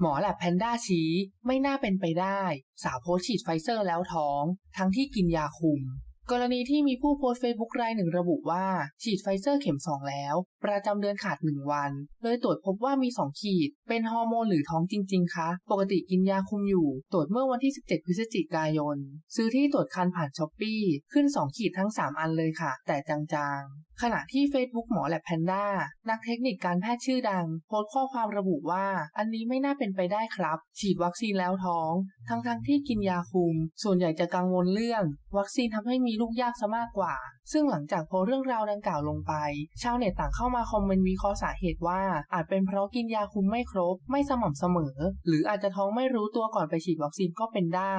หมอแลบแพนด้าชี้ไม่น่าเป็นไปได้ สาวโพสฉีดไฟเซอร์แล้วท้อง ทั้งที่กินยาคุม กรณีที่มีผู้โพสเฟซบุ๊กรายหนึ่งระบุว่า ฉีดไฟเซอร์เข็ม 2 แล้ว ประจำเดือนขาด 1 วัน เลยตรวจพบว่ามี 2 ขีด เป็นฮอร์โมนหรือท้องจริง ๆ คะ ปกติกินยาคุมอยู่ ตรวจเมื่อวันที่ 17 พฤศจิกายน ซื้อที่ตรวจคันผ่านช้อปปี้ขึ้น 2 ขีดทั้ง 3 อันเลยค่ะ แต่จางๆขณะที่ Facebook หมอแลบแพนด้านักเทคนิคการแพทย์ชื่อดัง โพสต์ข้อความระบุว่า อันนี้ไม่น่าเป็นไปได้ครับ ฉีดวัคซีนแล้วท้อง ทั้งๆที่กินยาคุม ส่วนใหญ่จะกังวลเรื่อง วัคซีนทำให้มีลูกยากซะมากกว่า ซึ่งหลังจากโพสเรื่องราวดังกล่าวลงไป ชาวเน็ตต่างเข้ามาคอมเมนต์วิเคราะห์สาเหตุว่า อาจเป็นเพราะกินยาคุมไม่ครบ ไม่สม่ำเสมอ หรืออาจจะท้องไม่รู้ตัวก่อนไปฉีดวัคซีนก็เป็นได้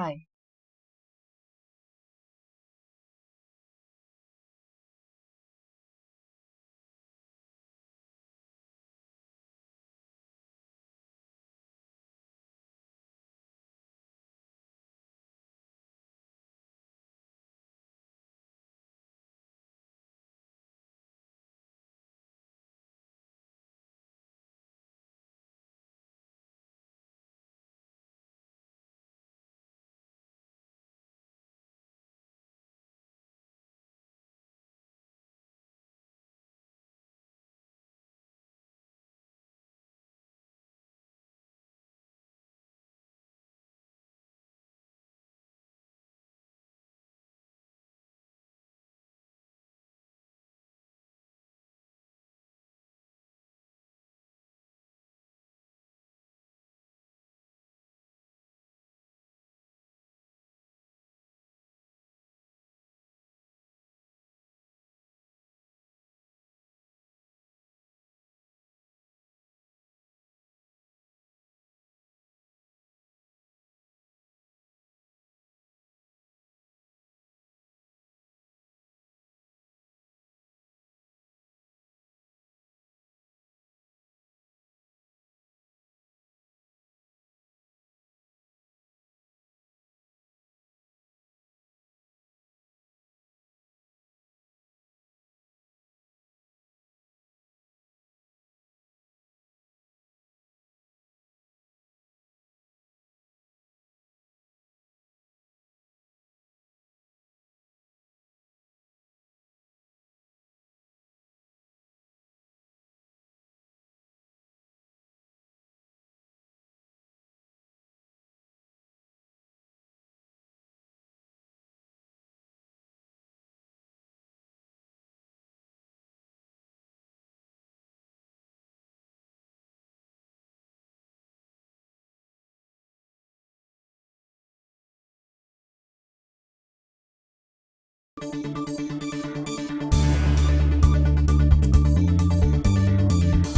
Thank you.